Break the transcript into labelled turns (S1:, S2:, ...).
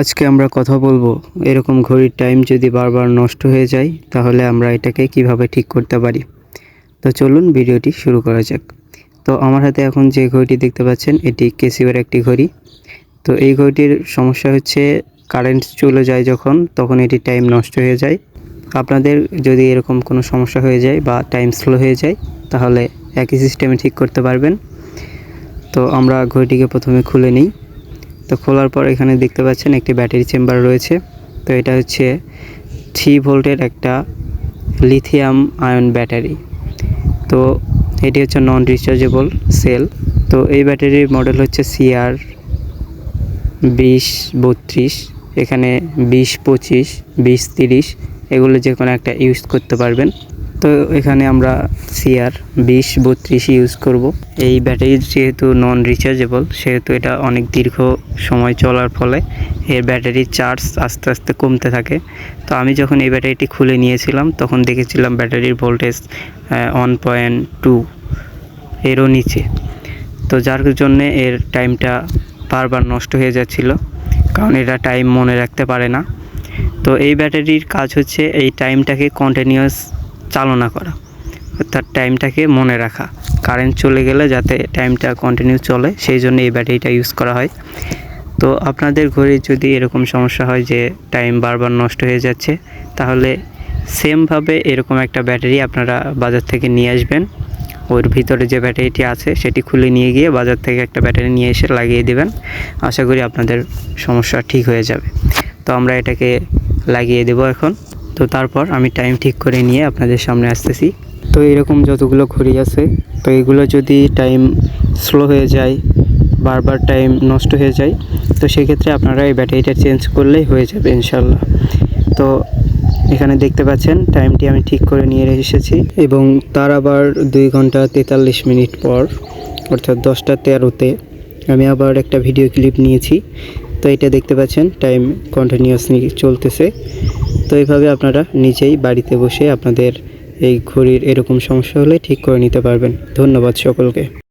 S1: আজকে আমরা কথা বলব এরকম ঘড়ির টাইম যদি বারবার নষ্ট হয়ে যায়, তাহলে আমরা এটাকে কীভাবে ঠিক করতে পারি? তো চলুন ভিডিওটি শুরু করা যাক। তো আমার হাতে এখন যে ঘড়িটি দেখতে পাচ্ছেন, এটি কেসিওর একটি ঘড়ি। তো এই ঘড়িটির সমস্যা হচ্ছে কারেন্ট চলে যায় যখন, তখন এটি টাইম নষ্ট হয়ে যায়। আপনাদের যদি এরকম কোনো সমস্যা হয়ে যায় বা টাইম স্লো হয়ে যায়, তাহলে একই সিস্টেমে ঠিক করতে পারবেন। তো আমরা ঘড়িটিকে প্রথমে খুলে নিই। তো খোলার পর এখানে দেখতে পাচ্ছেন একটি ব্যাটারি চেম্বার রয়েছে। তো এটা হচ্ছে থ্রি ভোল্টের একটা লিথিয়াম আয়ন ব্যাটারি। তো এটি হচ্ছে নন রিচার্জেবল সেল তো এই ব্যাটারির মডেল হচ্ছে সিআর বিশ বত্রিশ, এখানে বিশ পঁচিশ, বিশ তিরিশ, এগুলো যে কোনো একটা ইউজ করতে পারবেন। তো এখানে আমরা সিআর বিশ বত্রিশ ইউজ করব। এই ব্যাটারি যেহেতু নন রিচার্জেবল সেহেতু এটা অনেক দীর্ঘ সময় চলার ফলে এর ব্যাটারির চার্জ আস্তে আস্তে কমতে থাকে। তো আমি যখন এই ব্যাটারিটি খুলে নিয়েছিলাম, তখন দেখেছিলাম ব্যাটারির ভোল্টেজ ওয়ান পয়েন্ট টু এরও নিচে। তো যার জন্যে এর টাইমটা বারবার নষ্ট হয়ে যাচ্ছিল, কারণ এটা টাইম মনে রাখতে পারে না। তো এই ব্যাটারির কাজ হচ্ছে এই টাইমটাকে কন্টিনিউয়াস চালনা করা। অর্থাৎ টাইমটাকে মনে রাখা। কারেন্ট চলে গেলে যাতে টাইমটা কন্টিনিউ চলে, সেই জন্য এই ব্যাটারিটা ইউজ করা হয়। তো আপনাদের ঘরে যদি এরকম সমস্যা হয় যে টাইম বারবার নষ্ট হয়ে যাচ্ছে, তাহলে সেমভাবে এরকম একটা ব্যাটারি আপনারা বাজার থেকে নিয়ে আসবেন। ওর ভিতরে যে ব্যাটারিটি আছে, সেটি খুলে নিয়ে গিয়ে বাজার থেকে একটা ব্যাটারি নিয়ে এসে লাগিয়ে দেবেন। আশা করি আপনাদের সমস্যা ঠিক হয়ে যাবে। তো আমরা এটাকে লাগিয়ে দেব এখন। তো তারপর আমি টাইম ঠিক করে নিয়ে আপনাদের সামনে আসতেছি। তো এরকম যতগুলো ঘড়ি আছে, তো এগুলো যদি টাইম স্লো হয়ে যায়, বারবার টাইম নষ্ট হয়ে যায়, তো সেক্ষেত্রে আপনারা এই ব্যাটারিটা চেঞ্জ করলেই হয়ে যাবে ইনশাল্লাহ। তো এখানে দেখতে পাচ্ছেন টাইমটি আমি ঠিক করে নিয়ে এসেছি এবং তার আবার দুই ঘণ্টা তেতাল্লিশ মিনিট পর, অর্থাৎ দশটা তেরোতে আমি আবার একটা ভিডিও ক্লিপ নিয়েছি। তো এটা দেখতে পাচ্ছেন টাইম কন্টিনিউয়াসলি চলতেছে। তো এইভাবে আপনারা নিজেই বাড়িতে বসে আপনাদের এই ঘড়ির এরকম সমস্যা হলে ঠিক করে নিতে পারবেন। ধন্যবাদ সকলকে।